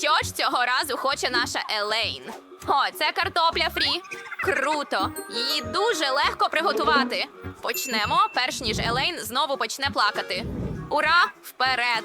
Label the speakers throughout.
Speaker 1: Що ж цього разу хоче наша Елейн? О, це картопля фрі. Круто! Її дуже легко приготувати. Почнемо, перш ніж Елейн знову почне плакати. Ура! Вперед!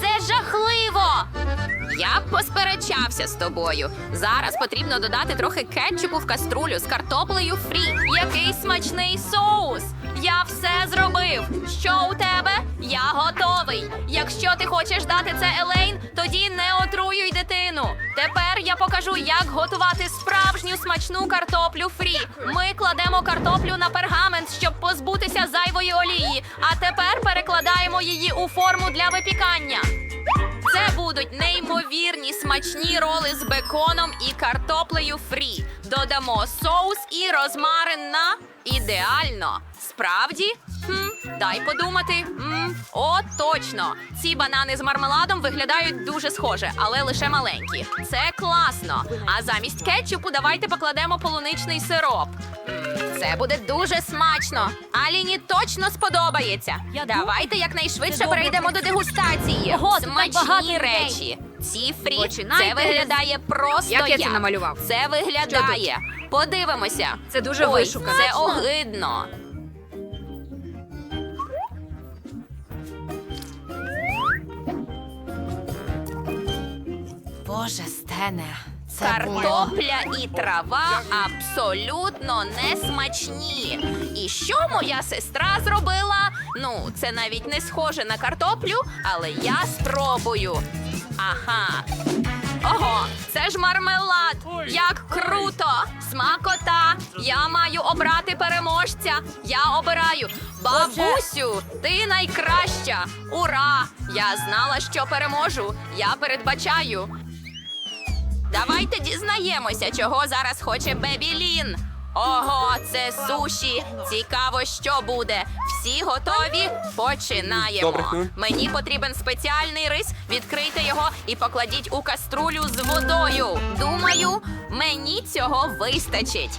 Speaker 1: Це жахливо. Я б посперечався з тобою. Зараз потрібно додати трохи кетчупу в каструлю з картоплею фрі. Який смачний соус! Я все зробив. Що у тебе? Я готовий. Якщо ти хочеш дати це Елейн, тоді не отруюй дитину. Тепер я покажу, як готувати справжню смачну картоплю фрі. Ми кладемо картоплю на пергамент, щоб позбутися зайвої олії. А тепер перекладаємо її у форму для випікання. Це будуть неймовірні смачні роли з беконом і картоплею фрі. Додамо соус і розмарин на ідеально. Справді? Хм, дай подумати. М, о, точно. Ці банани з мармеладом виглядають дуже схоже, але лише маленькі. Це класно. А замість кетчупу давайте покладемо полуничний сироп. М, Це буде дуже смачно. Аліні точно сподобається.
Speaker 2: Я
Speaker 1: Давайте якнайшвидше
Speaker 2: Це добре
Speaker 1: перейдемо до дегустації.
Speaker 2: Ого, тут так багато
Speaker 1: Смачні
Speaker 2: людей.
Speaker 1: речі. Ці фрі
Speaker 3: Починайте
Speaker 1: це виглядає просто
Speaker 3: Як я це намалював?
Speaker 1: Це виглядає. Подивимося.
Speaker 3: Це дуже
Speaker 1: Ой,
Speaker 3: вишукано.
Speaker 1: Це огидно.
Speaker 2: Боже, Стене, це
Speaker 1: Картопля і трава абсолютно не смачні. І що моя сестра зробила? Ну, це навіть не схоже на картоплю, але я спробую. Ага. Ого, це ж мармелад! Як круто! Смакота! Я маю обрати переможця. Я обираю. Бабусю, ти найкраща! Ура! Я знала, що переможу. Я передбачаю. Давайте дізнаємося, чого зараз хоче Бебі Лін. Ого, це суші. Цікаво, що буде. Всі готові? Починаємо.
Speaker 4: Добре, ну.
Speaker 1: Мені потрібен спеціальний рис. Відкрийте його і покладіть у каструлю з водою. Думаю, мені цього вистачить.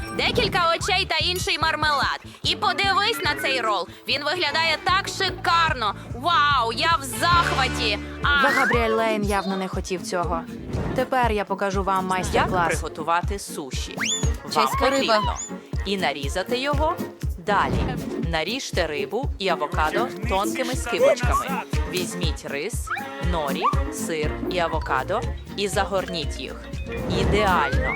Speaker 1: Декілька очей та інший мармелад. І подивись на цей рол. Він виглядає так шикарно. Вау, я в захваті. Ах,
Speaker 5: Габріель Лейн явно не хотів цього. Тепер я покажу вам
Speaker 6: Як
Speaker 5: майстер-клас.
Speaker 6: приготувати суші? Вам
Speaker 2: Чеська риба.
Speaker 6: потрібно і нарізати його. Далі наріжте рибу і авокадо тонкими скибочками. Візьміть рис, норі, сир і авокадо і загорніть їх. Ідеально.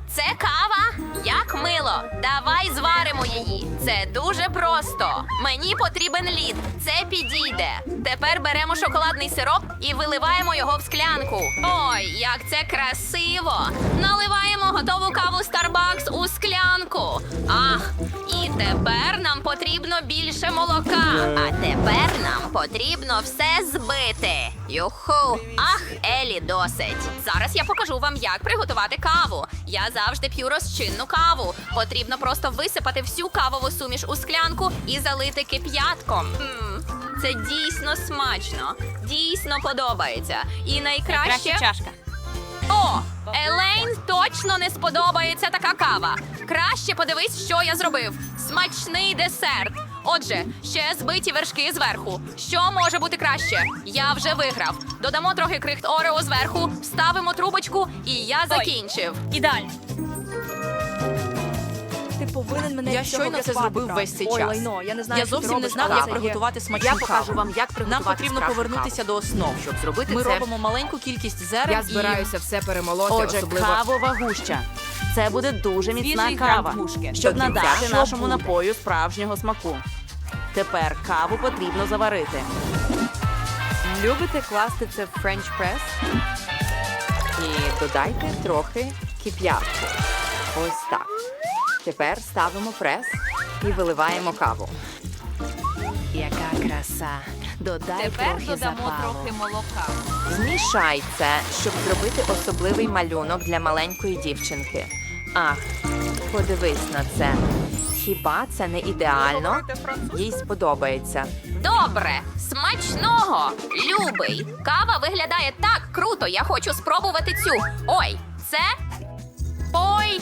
Speaker 1: це кава? Як мило. Давай зваримо її. Це дуже просто. Мені потрібен лід. Це підійде. Тепер беремо шоколадний сироп і виливаємо його в склянку. Ой, як це красиво! Наливаємо готову каву Starbucks у склянку. Ах, і тепер нам потрібно більше молока. А тепер нам потрібно все збити. Юху, ах, Елі, досить. Зараз я покажу вам, як приготувати каву. Я завжди п'ю розчинну каву. Потрібно просто висипати всю кавову суміш у склянку і залити кип'ятком. Це дійсно смачно, дійсно подобається. І найкраще
Speaker 2: чашка.
Speaker 1: О, Елейн точно не сподобається така кава. Краще подивись, що я зробив. Смачний десерт. Отже, ще збиті вершки зверху. Що може бути краще? Я вже виграв. Додамо трохи крихт Орео зверху, вставимо трубочку, і я закінчив.
Speaker 2: Ідеально.
Speaker 7: Повинен мене
Speaker 6: Я щойно це зробив
Speaker 7: брат.
Speaker 6: весь цей
Speaker 7: Ой,
Speaker 6: час.
Speaker 7: лайно, я не знаю,
Speaker 6: Я зовсім не
Speaker 7: але
Speaker 6: як приготувати смачну
Speaker 7: Я покажу вам, як приготувати
Speaker 6: Нам
Speaker 7: потрібно
Speaker 6: повернутися до основ, щоб зробити
Speaker 3: Ми
Speaker 6: це.
Speaker 3: робимо
Speaker 6: маленьку кількість зерен
Speaker 3: Я збираюся все перемолоти,
Speaker 8: Отже,
Speaker 3: особливо
Speaker 8: кавова гуща. Це буде дуже міцна
Speaker 2: Свіжий
Speaker 8: кава, щоб надати нашому
Speaker 3: буде?
Speaker 8: напою справжнього смаку. Тепер каву потрібно заварити.
Speaker 3: любите класти це в френч прес і додайте трохи кип'ятку. Ось так. Тепер ставимо прес і виливаємо каву.
Speaker 8: Яка краса! Додай
Speaker 2: Тепер
Speaker 8: трохи
Speaker 2: додамо
Speaker 8: запалу.
Speaker 2: трохи молока.
Speaker 3: Змішай це, щоб зробити особливий малюнок для маленької дівчинки. Ах, подивись на це. Хіба це не ідеально? Їй сподобається.
Speaker 1: Добре, смачного, любий. Кава виглядає так круто. Я хочу спробувати цю. Ой, це. Ой,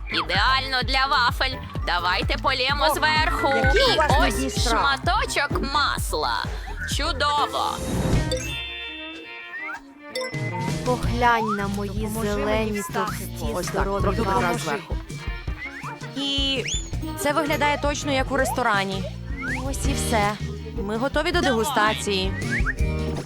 Speaker 1: Ідеально для вафель. Давайте полємо зверху. І ось шматочок масла. Чудово.
Speaker 9: Поглянь на мої зелені товсті
Speaker 3: Ось так, трохи
Speaker 9: вафлі.
Speaker 3: зверху.
Speaker 8: І це виглядає точно як у ресторані. Ось і все. Ми готові до дегустації.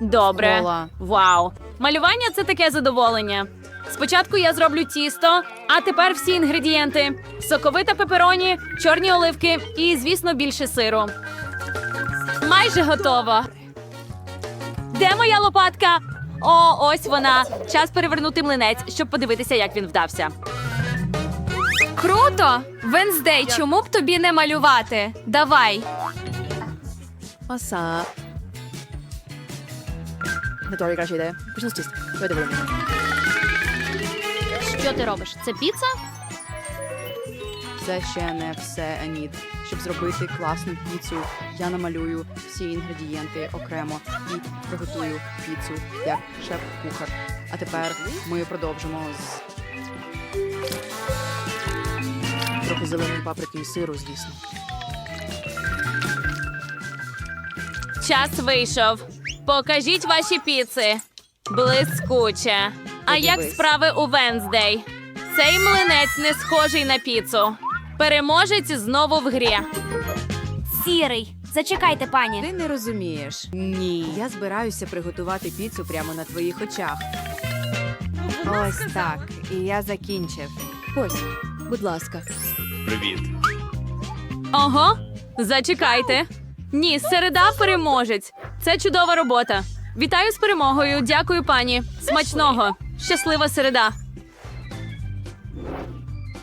Speaker 8: Добре.
Speaker 5: Ола.
Speaker 8: Вау. Малювання це таке задоволення. Спочатку я зроблю тісто, а тепер всі інгредієнти: соковита пепероні, чорні оливки і, звісно, більше сиру. Майже готово. Де моя лопатка? О, ось вона. Час перевернути млинець, щоб подивитися, як він вдався.
Speaker 2: Круто! Венздей, чому б тобі не малювати? Давай.
Speaker 5: Оса. Не торі краще ідея. Почну з тіста.
Speaker 2: Що ти робиш? Це піца?
Speaker 9: Це ще не все, Енід. Щоб зробити класну піцу, я намалюю всі інгредієнти окремо і приготую піцу як шеф-кухар. А тепер ми продовжимо з трохи зеленої паприки і сиру, звісно.
Speaker 8: Час вийшов. Покажіть ваші піци. Блискуче. А як справи у Венздей? Цей млинець не схожий на піцу. Переможець знову в грі.
Speaker 2: Сірий. Зачекайте, пані.
Speaker 3: Ти не розумієш. Ні. Я збираюся приготувати піцу прямо на твоїх очах. Ось так. І я закінчив. Ось, будь ласка. Привіт.
Speaker 8: Ого, зачекайте. Ні, середа переможець. Це чудова робота. Вітаю з перемогою. Дякую, пані. Смачного. Щаслива середа.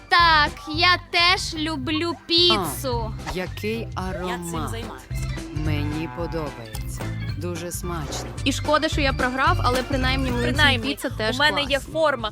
Speaker 2: Так, я теж люблю піцу.
Speaker 3: Який аромат. Мені подобається. Дуже смачно.
Speaker 5: І шкода, що я програв, але принаймні млинці і піца теж
Speaker 8: у мене
Speaker 5: клас.
Speaker 8: є форма.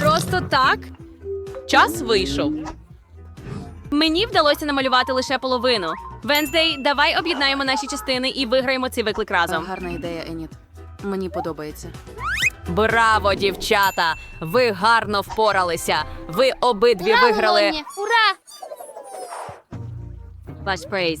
Speaker 8: Просто так. Час вийшов. Мені вдалося намалювати лише половину. Венздей, давай об'єднаємо наші частини і виграємо цей виклик разом.
Speaker 9: Гарна ідея, Енід. Мені подобається.
Speaker 8: Браво, дівчата! Ви гарно впоралися. Ви обидві виграли.
Speaker 2: Ура!
Speaker 8: Ваш прейз.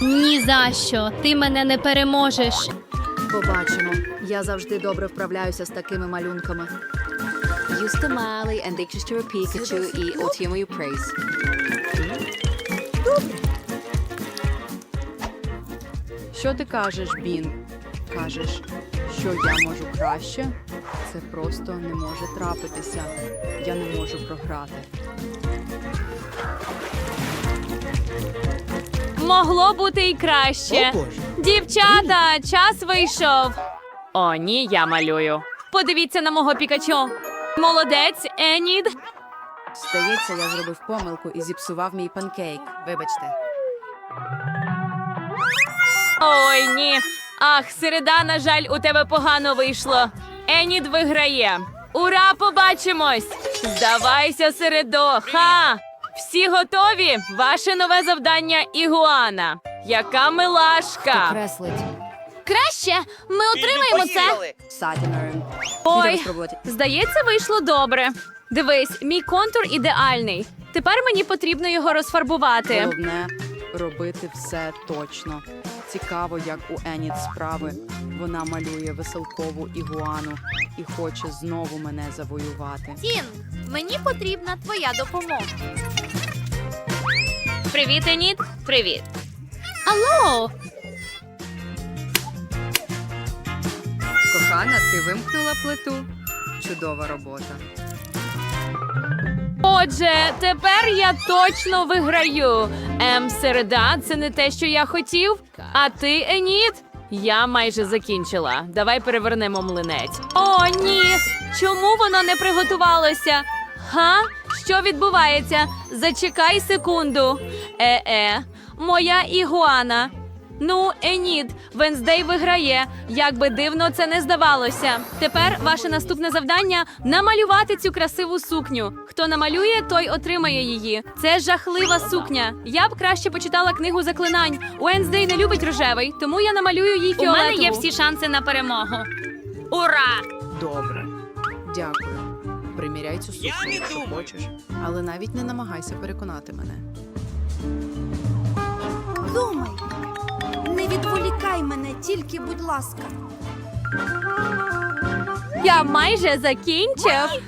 Speaker 2: Ні за що. Ти мене не переможеш.
Speaker 9: Побачимо. Я завжди добре вправляюся з такими малюнками.
Speaker 3: Юста Малі, and Dictionary Pikachu і отримую прейз.
Speaker 9: Що ти кажеш, Бін? Кажеш, що я можу краще? Це просто не може трапитися. Я не можу програти.
Speaker 8: Могло бути і краще. Дівчата, час вийшов. О, ні, я малюю. Подивіться на мого пікачу. Молодець, Енід.
Speaker 3: Здається, я зробив помилку і зіпсував мій панкейк. Вибачте.
Speaker 8: Ой, ні. Ах, середа, на жаль, у тебе погано вийшло. Енід виграє. Ура, побачимось! Здавайся, середо! Ха! Всі готові? Ваше нове завдання Ігуана. Яка милашка!
Speaker 7: Креслить.
Speaker 1: Краще, ми отримаємо це.
Speaker 9: Сатінерин.
Speaker 8: Ой, здається, вийшло добре. Дивись, мій контур ідеальний. Тепер мені потрібно його розфарбувати.
Speaker 9: Головне робити все точно. Цікаво, як у Еніт справи. Вона малює веселкову ігуану і хоче знову мене завоювати.
Speaker 1: Тін, мені потрібна твоя допомога.
Speaker 8: Привіт, Еніт. Привіт.
Speaker 1: Алло,
Speaker 10: Кохана, ти вимкнула плиту. Чудова робота.
Speaker 8: Отже, тепер я точно виграю. Ем, середа, це не те, що я хотів. А ти, Еніт? Я майже закінчила. Давай перевернемо млинець. О, ні! Чому воно не приготувалося? Га? Що відбувається? Зачекай секунду. Е-е, моя ігуана. Ну, Енід, Венздей виграє. Як би дивно це не здавалося. Тепер ваше наступне завдання намалювати цю красиву сукню. Хто намалює, той отримає її. Це жахлива сукня. Я б краще почитала книгу заклинань. Уенздей не любить рожевий, тому я намалюю їй
Speaker 1: у
Speaker 8: фіолетову.
Speaker 1: мене є всі шанси на перемогу. Ура!
Speaker 9: Добре. Дякую. Приміряй цю сукню, якщо хочеш. Але навіть не намагайся переконати мене.
Speaker 7: Думай. Не відволікай мене, тільки, будь ласка.
Speaker 8: Я майже закінчив.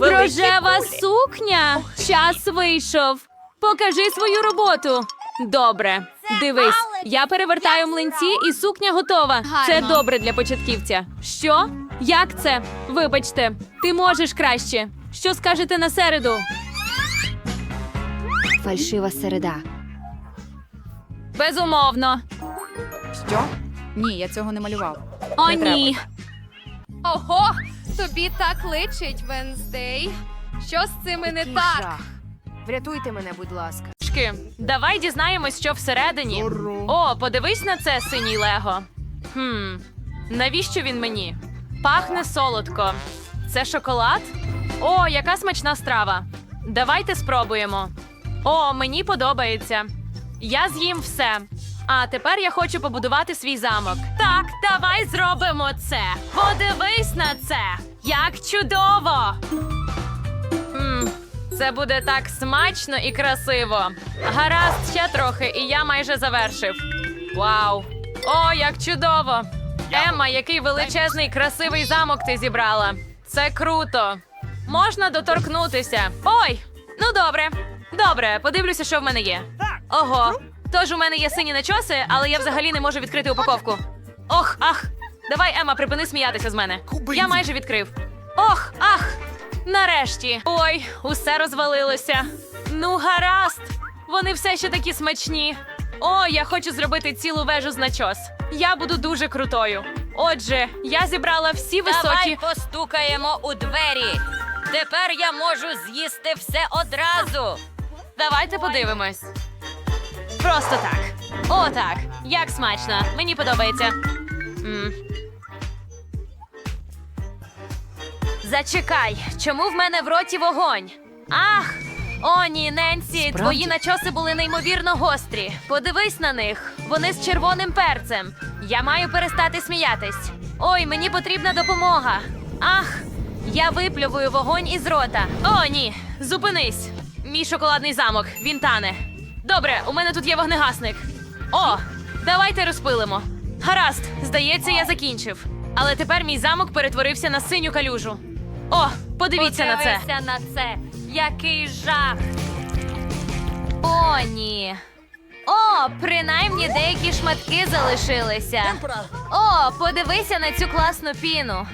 Speaker 8: Рожева сукня. Час вийшов. Покажи свою роботу. Добре, дивись, я перевертаю млинці, і сукня готова. Це добре для початківця. Що? Як це? Вибачте, ти можеш краще. Що скажете на середу?
Speaker 7: Фальшива середа.
Speaker 8: Безумовно.
Speaker 9: Що? Ні, я цього не малював.
Speaker 8: О,
Speaker 9: Не треба.
Speaker 8: ні.
Speaker 1: Ого, тобі так личить, Венздей. Що з цими не так?
Speaker 10: Жах. Врятуйте мене, будь ласка.
Speaker 8: Шки, давай дізнаємось, що всередині. О, подивись на це, синій Лего. Хм, навіщо він мені? Пахне солодко. Це шоколад? О, яка смачна страва. Давайте спробуємо. О, мені подобається. Я з'їм все. А тепер я хочу побудувати свій замок. Так, давай зробимо це. Подивись на це. Як чудово! М, це буде так смачно і красиво. Гаразд, ще трохи, і я майже завершив. Вау! О, як чудово! Емма, який величезний красивий замок ти зібрала. Це круто. Можна доторкнутися. Ой! Ну добре. Добре, подивлюся, що в мене є. Ого. Тож у мене є сині начоси, але я взагалі не можу відкрити упаковку. Ох, ах! Давай, Ема, припини сміятися з мене. Я майже відкрив. Ох, ах! Нарешті. Ой, усе розвалилося. Ну, гаразд. Вони все ще такі смачні. О, я хочу зробити цілу вежу з начос. Я буду дуже крутою. Отже, я зібрала всі високі.
Speaker 2: Давай постукаємо у двері. Тепер я можу з'їсти все одразу.
Speaker 8: Давайте подивимось. Просто так. О, так. Як смачно. Мені подобається. м Зачекай, чому в мене в роті вогонь? Ах! О, ні, Ненсі, твої начоси були неймовірно гострі. Подивись на них. Вони з червоним перцем. Я маю перестати сміятись. Ой, мені потрібна допомога. Ах, я виплювую вогонь із рота. О, ні, зупинись. Мій шоколадний замок. Він тане. Добре, у мене тут є вогнегасник. О, давайте розпилимо. Гаразд, здається, я закінчив. Але тепер мій замок перетворився на синю калюжу. О, подивіться на це.
Speaker 1: На це. Який жах. О, ні. О, принаймні деякі шматки залишилися. О, подивися на цю класну піну.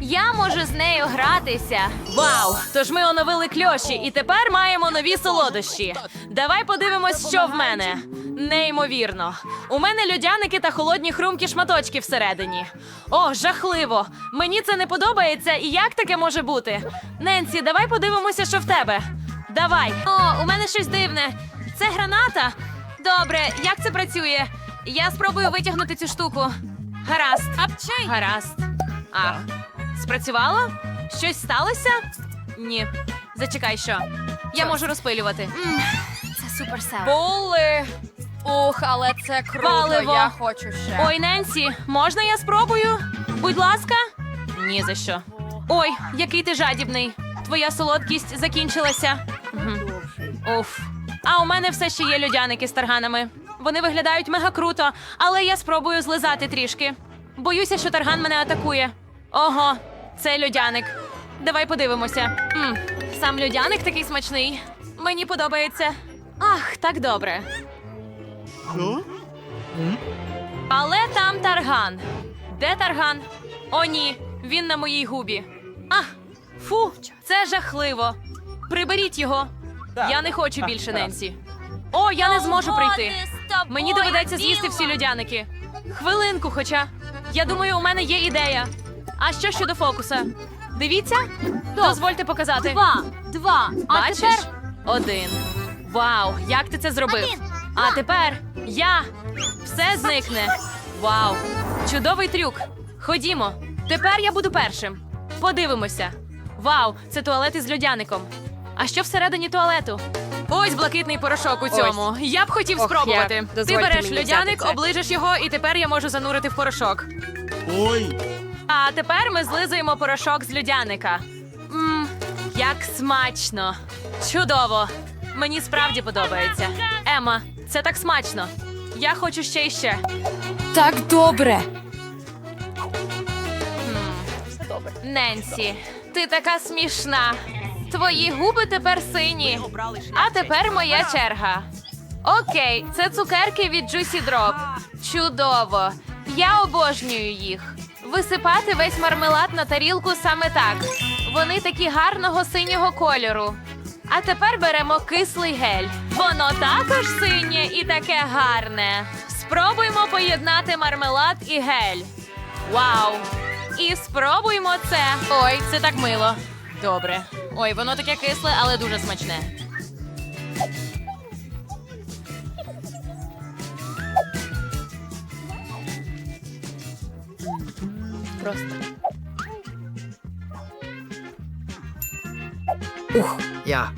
Speaker 1: Я можу з нею гратися.
Speaker 8: Вау! Тож ми оновили кльоші, і тепер маємо нові солодощі. Давай подивимось, що в мене. Неймовірно. У мене льодяники та холодні хрумкі шматочки всередині. О, жахливо! Мені це не подобається, і як таке може бути? Ненсі, давай подивимося, що в тебе. Давай. О, у мене щось дивне. Це граната. Добре, як це працює? Я спробую витягнути цю штуку. Гаразд. Апчай. Гаразд. А, спрацювало? Щось сталося? Ні. Зачекай, що. Я можу розпилювати.
Speaker 1: Це супер сел.
Speaker 8: Були.
Speaker 2: Ух, але це круто.
Speaker 8: Паливо.
Speaker 2: Я хочу ще.
Speaker 8: Ой, Ненсі, можна я спробую? Будь ласка. Ні за що. Ой, який ти жадібний. Твоя солодкість закінчилася. Уф. А у мене все ще є льодяники з тарганами. Вони виглядають мега круто, але я спробую злизати трішки. Боюся, що тарган мене атакує. Ого, це льодяник. Давай подивимося. м сам льодяник такий смачний. Мені подобається. Ах, так добре. Але там тарган. Де тарган? О, ні, він на моїй губі. А, фу, це жахливо. Приберіть його. Я не хочу більше Ненсі. О, я не зможу прийти. Мені доведеться з'їсти всі льодяники. Хвилинку, хоча. Я думаю, у мене є ідея. А що щодо фокуса? Дивіться? Дозвольте показати.
Speaker 1: Два, два. А
Speaker 8: Бачиш?
Speaker 1: тепер
Speaker 8: Один. Вау, як ти це зробив? А тепер я. Все зникне. Вау. Чудовий трюк. Ходімо. Тепер я буду першим. Подивимося. Вау, це туалет із льодяником. А що всередині туалету? Ось блакитний порошок у цьому. Я б хотів
Speaker 5: Ох,
Speaker 8: спробувати.
Speaker 5: як.
Speaker 8: Ти береш льодяник,
Speaker 5: це.
Speaker 8: оближеш його, і тепер я можу занурити в порошок. Ой. А тепер ми злизуємо порошок з льодяника. Мм, як смачно. Чудово. Мені справді подобається. Ема, це так смачно. Я хочу ще і ще.
Speaker 1: так добре.
Speaker 8: Ненсі, ти така смішна. Твої губи тепер сині. А тепер моя черга. Окей, це цукерки від Juicy Drop. Чудово. Я обожнюю їх. Висипати весь мармелад на тарілку саме так. Вони такі гарного синього кольору. А тепер беремо кислий гель. Воно також синє і таке гарне. Спробуймо поєднати мармелад і гель. Вау! І спробуймо це. Ой, це так мило. Добре. Ой, воно таке кисле, але дуже смачне.
Speaker 5: Я.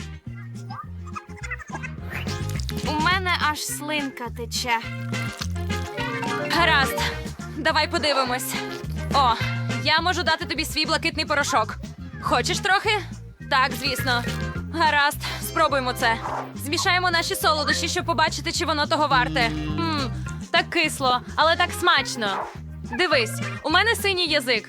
Speaker 1: У мене аж слинка тече.
Speaker 8: Гаразд. Давай подивимось. О, я можу дати тобі свій блакитний порошок. Хочеш трохи? Так, звісно. Гаразд, спробуємо це. Змішаємо наші солодощі, щоб побачити, чи воно того варте. Мм, так кисло, але так смачно. Дивись, у мене синій язик.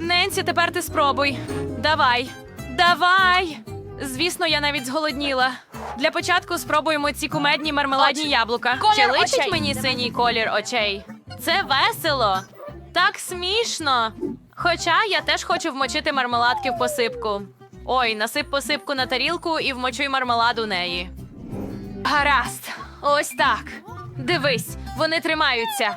Speaker 8: Ненсі, тепер ти спробуй. Давай. Давай. Звісно, я навіть зголодніла. Для початку спробуємо ці кумедні мармеладні яблука.
Speaker 1: Колір
Speaker 8: Чи личить
Speaker 1: очей.
Speaker 8: мені синій колір очей? Це весело. Так смішно. Хоча я теж хочу вмочити мармеладки в посипку. Ой, насип посипку на тарілку і вмочуй мармелад у неї. Гаразд, ось так. Дивись, вони тримаються.